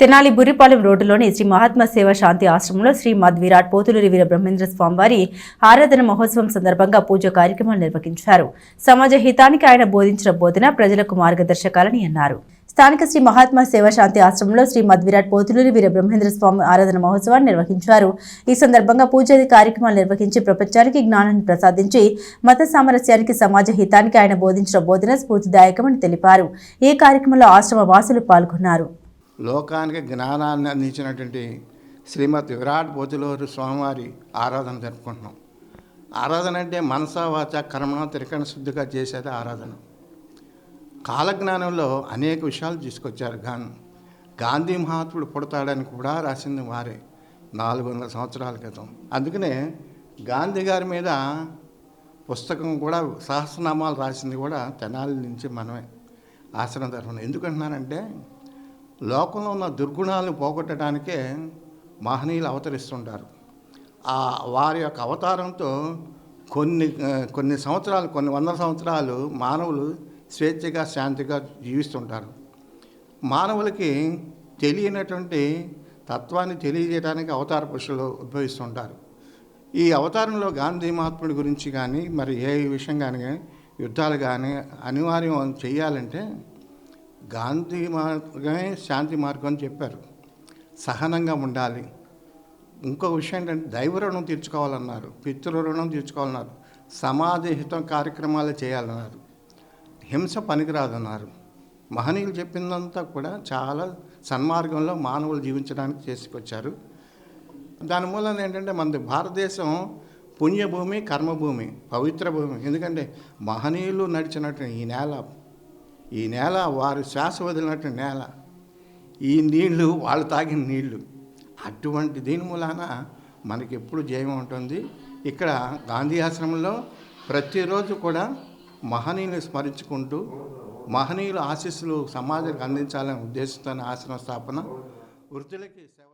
తెనాలి బుర్రిపాలెం రోడ్డులోని శ్రీ మహాత్మా సేవ శాంతి ఆశ్రమంలో శ్రీ మద్ విరాట్ పోతులూరి వీర బ్రహ్మేంద్ర స్వామివారి ఆరాధన మహోత్సవం సందర్భంగా పూజ కార్యక్రమాలు నిర్వహించారు. సమాజ హితానికి ఆయన బోధించిన బోధన ప్రజలకు మార్గదర్శకాలని అన్నారు. స్థానిక శ్రీ మహాత్మా సేవ శాంతి ఆశ్రమంలో శ్రీ మద్విరాట్ పోతులూరి వీర బ్రహ్మేంద్ర స్వామి ఆరాధన మహోత్సవాన్ని నిర్వహించారు. ఈ సందర్భంగా పూజాది కార్యక్రమాలు నిర్వహించి ప్రపంచానికి జ్ఞానాన్ని ప్రసాదించి మత సామరస్యానికి సమాజ హితానికి ఆయన బోధించిన బోధన స్ఫూర్తిదాయకమని తెలిపారు. ఈ కార్యక్రమంలో ఆశ్రమ వాసులు పాల్గొన్నారు. లోకానికి జ్ఞానాన్ని అందించినటువంటి శ్రీమద్ విరాట్ పోతులూరు స్వామివారి ఆరాధన జరుపుకుంటున్నాం. ఆరాధన అంటే మనసావాచ కర్మణ త్రికరణ శుద్ధిగా చేసేది ఆరాధన. కాలజ్ఞానంలో అనేక విషయాలు తీసుకొచ్చారు గాను. గాంధీ మహాత్ముడు పుడతాడని కూడా రాసింది వారే నాలుగు వందల సంవత్సరాల క్రితం. అందుకనే గాంధీ గారి మీద పుస్తకం కూడా సహస్రనామాలు రాసింది కూడా తెనాలి నుంచి మనమే. ఆశ్రమ తరఫున. ఎందుకంటున్నానంటే లోకంలో ఉన్న దుర్గుణాలను పోగొట్టడానికే మహనీయులు అవతరిస్తుంటారు. ఆ వారి యొక్క అవతారంతో కొన్ని కొన్ని సంవత్సరాలు కొన్ని వందల సంవత్సరాలు మానవులు స్వేచ్ఛగా శాంతిగా జీవిస్తుంటారు. మానవులకి తెలియనటువంటి తత్వాన్ని తెలియజేయడానికి అవతార పురుషులు ఉద్భవిస్తుంటారు ఈ అవతారంలో గాంధీ మహాత్ముడి గురించి కానీ మరి ఏ విషయం కానీ యుద్ధాలు కానీ అనివార్యం చేయాలంటే గాంధీ మార్గమే శాంతి మార్గం అని చెప్పారు. సహనంగా ఉండాలి. ఇంకో విషయం ఏంటంటే దైవ రుణం తీర్చుకోవాలన్నారు పితృ రుణం తీర్చుకోవాలన్నారు సమాధిహితం కార్యక్రమాలు చేయాలన్నారు హింస పనికిరాదన్నారు. మహనీయులు చెప్పిందంతా కూడా చాలా సన్మార్గంలో మానవులు జీవించడానికి చేసుకొచ్చారు. దాని మూలన ఏంటంటే మన భారతదేశం పుణ్యభూమి కర్మభూమి పవిత్ర భూమి. ఎందుకంటే మహనీయులు నడిచినట్టు ఈ నేల ఈ నేల వారు శ్వాస వదిలినట్టు నేల. ఈ నీళ్ళు వాళ్ళు తాగిన నీళ్ళు. అటువంటి దీని మూలాన మనకి ఎప్పుడు జయం ఉంటుంది. ఇక్కడ గాంధీ ఆశ్రమంలో ప్రతిరోజు కూడా మహనీయులు స్మరించుకుంటూ మహనీయుల ఆశీస్సులు సమాజానికి అందించాలనే ఉద్దేశంతో ఆశ్రమ స్థాపన వృద్ధులకి సేవ